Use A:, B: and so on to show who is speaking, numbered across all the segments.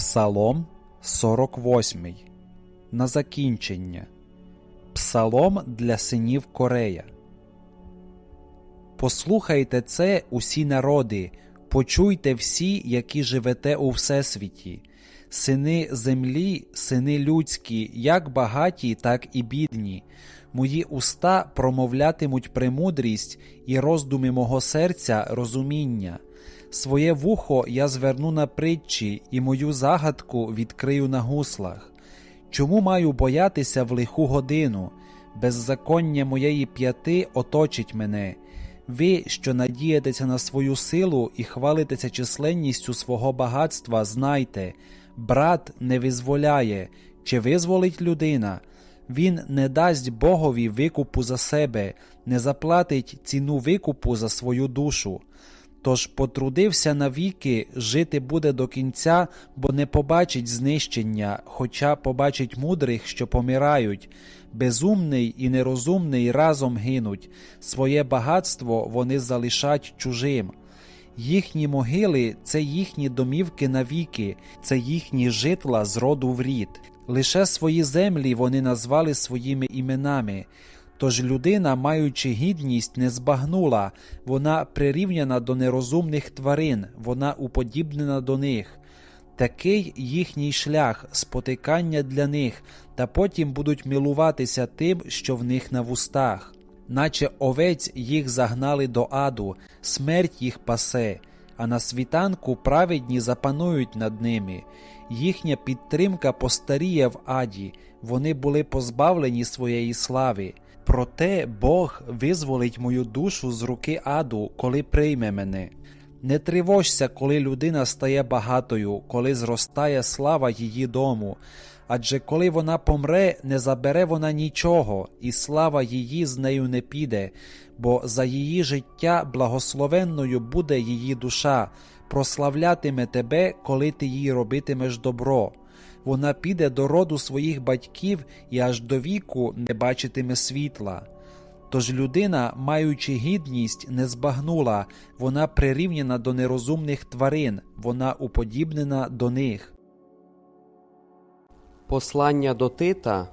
A: Псалом 48. На закінчення. Псалом для синів Корея. Послухайте це, усі народи, почуйте всі, які живете у всесвіті. Сини землі, сини людські, як багаті, так і бідні. Мої уста промовлятимуть премудрість і роздуми мого серця розуміння. Своє вухо я зверну на притчі, і мою загадку відкрию на гуслах. Чому маю боятися в лиху годину? Беззаконня моєї п'яти оточить мене. Ви, що надієтеся на свою силу і хвалитеся численністю свого багатства, знайте, брат не визволяє, чи визволить людина. Він не дасть Богові викупу за себе, не заплатить ціну викупу за свою душу. Тож потрудився навіки, жити буде до кінця, бо не побачить знищення, хоча побачить мудрих, що помирають. Безумний і нерозумний разом гинуть, своє багатство вони залишать чужим. Їхні могили це їхні домівки навіки, це їхні житла з роду в рід. Лише свої землі вони назвали своїми іменами. Тож людина, маючи гідність, не збагнула, вона прирівняна до нерозумних тварин, вона уподібнена до них. Такий їхній шлях, спотикання для них, та потім будуть милуватися тим, що в них на вустах. Наче овець їх загнали до аду, смерть їх пасе, а на світанку праведні запанують над ними. Їхня підтримка постаріє в аді, вони були позбавлені своєї слави. Проте Бог визволить мою душу з руки аду, коли прийме мене. Не тривожся, коли людина стає багатою, коли зростає слава її дому. Адже коли вона помре, не забере вона нічого, і слава її з нею не піде, бо за її життя благословенною буде її душа, прославлятиме тебе, коли ти їй робитимеш добро. Вона піде до роду своїх батьків і аж до віку не бачитиме світла. Тож людина, маючи гідність, не збагнула, вона прирівняна до нерозумних тварин, вона уподібнена до них.
B: Послання до Тита,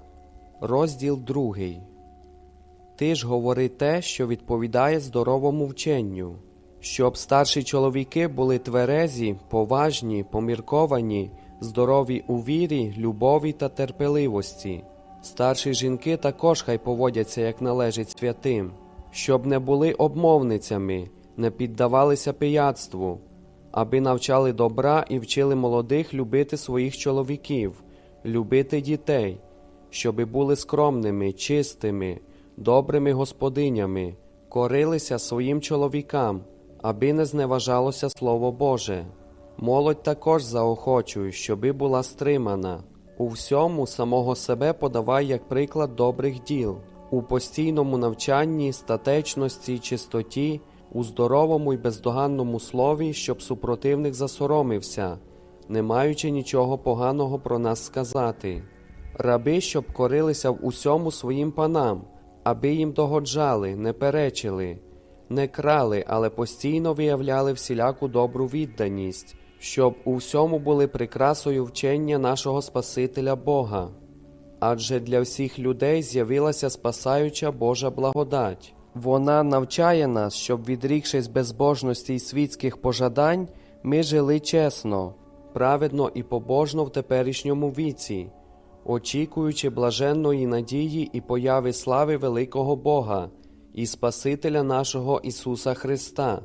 B: розділ 2. Ти ж говори те, що відповідає здоровому вченню, щоб старші чоловіки були тверезі, поважні, помірковані, здорові у вірі, любові та терпеливості. Старші жінки також хай поводяться, як належить святим, щоб не були обмовницями, не піддавалися пияцтву, аби навчали добра і вчили молодих любити своїх чоловіків, любити дітей, щоби були скромними, чистими, добрими господинями, корилися своїм чоловікам, аби не зневажалося Слово Боже. Молодь також заохочуй, щоби була стримана. У всьому самого себе подавай як приклад добрих діл, у постійному навчанні, статечності, чистоті, у здоровому й бездоганному слові, щоб супротивник засоромився, не маючи нічого поганого про нас сказати. Раби, щоб корилися в усьому своїм панам, аби їм догоджали, не перечили, не крали, але постійно виявляли всіляку добру відданість щоб у всьому були прикрасою вчення нашого Спасителя Бога. Адже для всіх людей з'явилася спасаюча Божа благодать. Вона навчає нас, щоб, відрікшись безбожності й світських пожадань, ми жили чесно, праведно і побожно в теперішньому віці, очікуючи блаженної надії і появи слави великого Бога і Спасителя нашого Ісуса Христа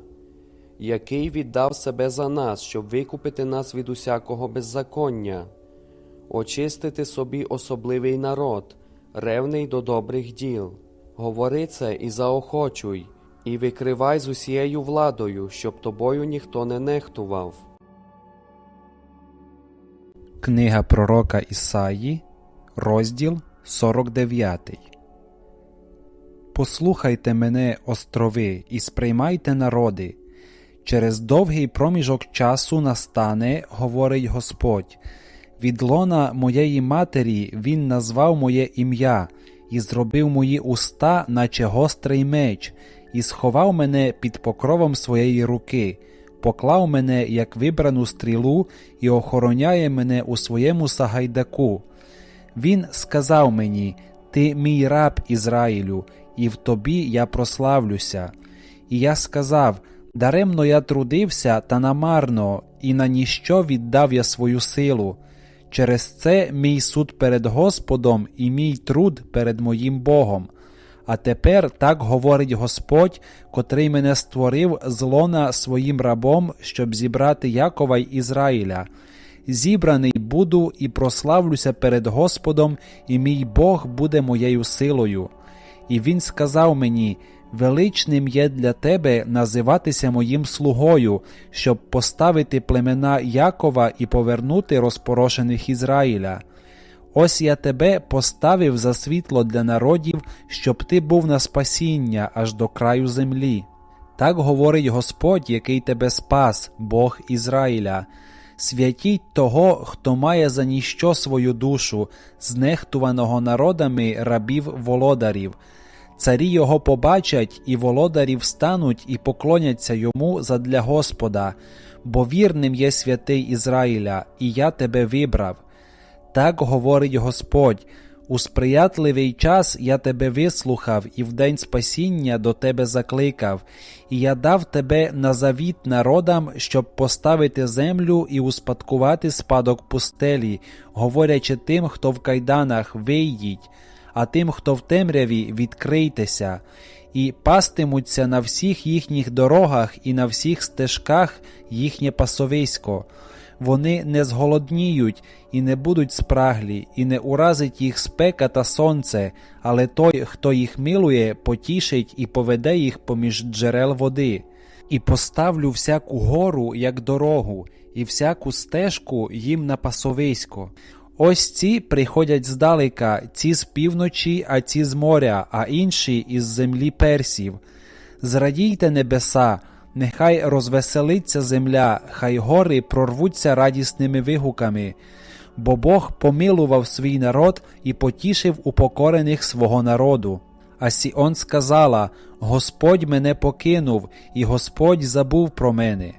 B: який віддав себе за нас, щоб викупити нас від усякого беззаконня, очистити собі особливий народ, ревний до добрих діл. Говори це і заохочуй, і викривай з усією владою, щоб тобою ніхто не нехтував.
A: Книга пророка Ісаї, розділ 49. Послухайте мене, острови, і сприймайте народи. Через довгий проміжок часу настане, говорить Господь, від лона моєї матері Він назвав моє ім'я і зробив мої уста, наче гострий меч, і сховав мене під покровом своєї руки. поклав мене як вибрану стрілу і охороняє мене у своєму сагайдаку. Він сказав мені: Ти мій раб Ізраїлю, і в тобі я прославлюся. І я сказав: Даремно я трудився, та намарно, і на ніщо віддав я свою силу. Через це мій суд перед Господом і мій труд перед моїм Богом. А тепер так говорить Господь, котрий мене створив з лона своїм рабом, щоб зібрати Якова й Ізраїля. Зібраний буду і прославлюся перед Господом, і мій Бог буде моєю силою. І він сказав мені: Величним є для тебе називатися моїм слугою, щоб поставити племена Якова і повернути розпорошених Ізраїля. Ось я тебе поставив за світло для народів, щоб ти був на спасіння аж до краю землі. Так говорить Господь, який тебе спас, Бог Ізраїля. Святіть того, хто має за ніщо свою душу, знехтуваного народами рабів володарів. Царі його побачать, і володарі встануть і поклоняться йому задля Господа, бо вірним є святий Ізраїля, і я тебе вибрав. Так говорить Господь. У сприятливий час я тебе вислухав і в день спасіння до тебе закликав, і я дав тебе на завіт народам, щоб поставити землю і успадкувати спадок пустелі, говорячи тим, хто в кайданах вийдіть, а тим, хто в темряві, відкрийтеся, і пастимуться на всіх їхніх дорогах і на всіх стежках їхнє пасовисько. Вони не зголодніють і не будуть спраглі, і не уразить їх спека та сонце, але той, хто їх милує, потішить і поведе їх поміж джерел води. І поставлю всяку гору, як дорогу, і всяку стежку їм на пасовисько. Ось ці приходять здалека, ці з півночі, а ці з моря, а інші із землі персів. Зрадійте небеса, нехай розвеселиться земля, хай гори прорвуться радісними вигуками, бо Бог помилував свій народ і потішив упокорених свого народу. А Сіон сказала: Господь мене покинув, і Господь забув про мене.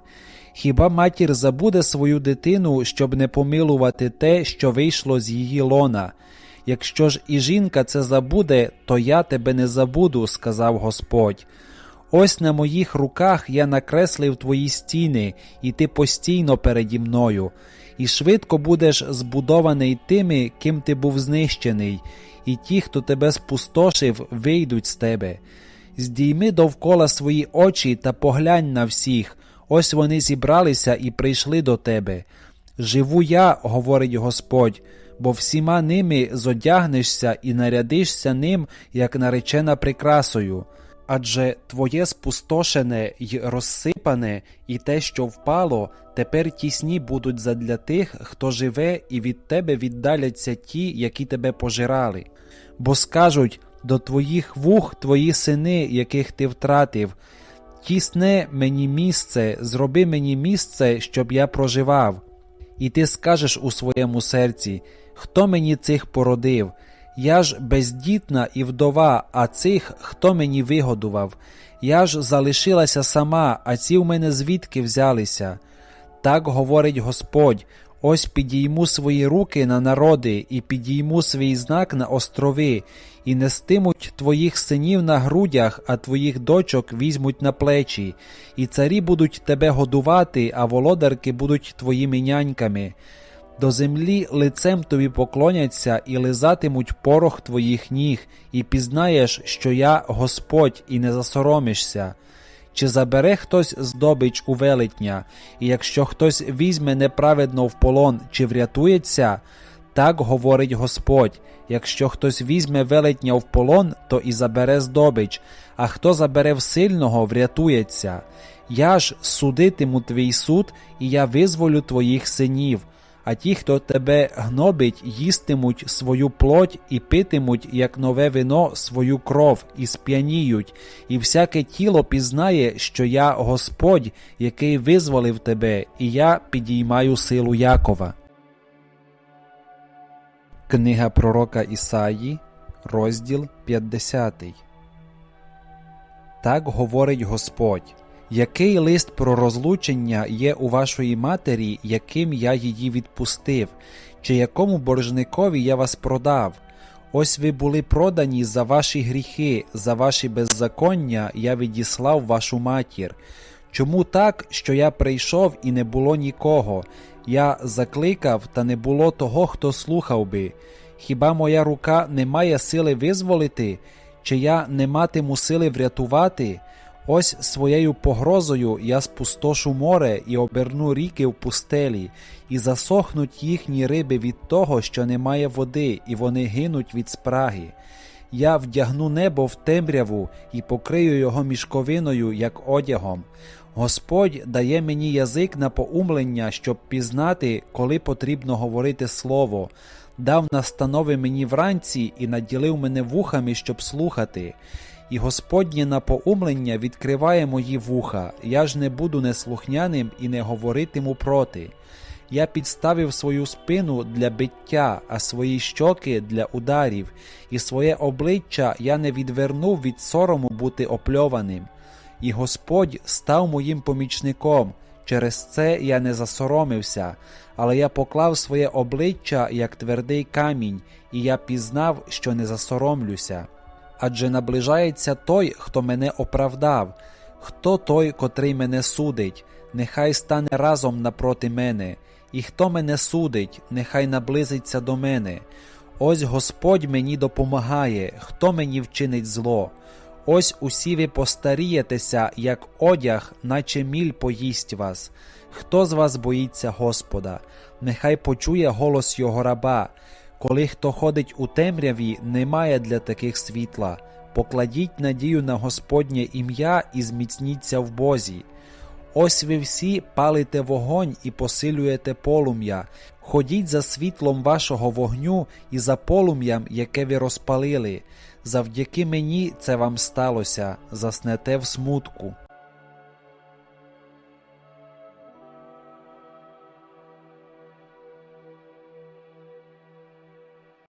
A: Хіба матір забуде свою дитину, щоб не помилувати те, що вийшло з її лона? Якщо ж і жінка це забуде, то я тебе не забуду, сказав Господь. Ось на моїх руках я накреслив твої стіни, і ти постійно переді мною, і швидко будеш збудований тими, ким ти був знищений, і ті, хто тебе спустошив, вийдуть з тебе. Здійми довкола свої очі та поглянь на всіх, ось вони зібралися і прийшли до тебе. Живу я, говорить Господь, бо всіма ними зодягнешся і нарядишся ним, як наречена прикрасою. Адже твоє спустошене й розсипане, і те, що впало, тепер тісні будуть задля тих, хто живе, і від тебе віддаляться ті, які тебе пожирали. Бо скажуть до твоїх вух твої сини, яких ти втратив. Тісне мені місце, зроби мені місце, щоб я проживав. І ти скажеш у своєму серці, хто мені цих породив? Я ж бездітна і вдова, а цих хто мені вигодував? Я ж залишилася сама, а ці в мене звідки взялися? Так говорить Господь: ось підійму свої руки на народи, і підійму свій знак на острови, і нестимуть твоїх синів на грудях, а твоїх дочок візьмуть на плечі, і царі будуть тебе годувати, а володарки будуть твоїми няньками. До землі лицем тобі поклоняться і лизатимуть порох твоїх ніг, і пізнаєш, що я Господь, і не засоромишся. Чи забере хтось здобич у велетня, і якщо хтось візьме неправедно в полон, чи врятується? Так говорить Господь: якщо хтось візьме велетня в полон, то і забере здобич, а хто забере в сильного, врятується. Я ж судитиму твій суд, і я визволю твоїх синів а ті, хто тебе гнобить, їстимуть свою плоть і питимуть, як нове вино, свою кров, і сп'яніють, і всяке тіло пізнає, що я Господь, який визволив тебе, і я підіймаю силу Якова. Книга пророка Ісаї, розділ 50 Так говорить Господь. Який лист про розлучення є у вашої матері, яким я її відпустив, чи якому боржникові я вас продав? Ось ви були продані за ваші гріхи, за ваші беззаконня я відіслав вашу матір. Чому так, що я прийшов і не було нікого? Я закликав, та не було того, хто слухав би. Хіба моя рука не має сили визволити, чи я не матиму сили врятувати? Ось своєю погрозою я спустошу море і оберну ріки в пустелі, і засохнуть їхні риби від того, що немає води, і вони гинуть від спраги. Я вдягну небо в темряву і покрию його мішковиною, як одягом. Господь дає мені язик на поумлення, щоб пізнати, коли потрібно говорити слово, дав настанови мені вранці і наділив мене вухами, щоб слухати. І Господнє напоумлення відкриває мої вуха, я ж не буду неслухняним і не говоритиму проти. Я підставив свою спину для биття, а свої щоки для ударів, і своє обличчя я не відвернув від сорому бути опльованим. І Господь став моїм помічником. Через це я не засоромився, але я поклав своє обличчя як твердий камінь, і я пізнав, що не засоромлюся. Адже наближається той, хто мене оправдав, хто той, котрий мене судить, нехай стане разом напроти мене, і хто мене судить, нехай наблизиться до мене. Ось Господь мені допомагає, хто мені вчинить зло. Ось усі ви постарієтеся, як одяг, наче міль поїсть вас. Хто з вас боїться Господа? Нехай почує голос його раба. Коли хто ходить у темряві, немає для таких світла. Покладіть надію на Господнє ім'я і зміцніться в Бозі. Ось ви всі палите вогонь і посилюєте полум'я. Ходіть за світлом вашого вогню і за полум'ям, яке ви розпалили. Завдяки мені це вам сталося, заснете в смутку.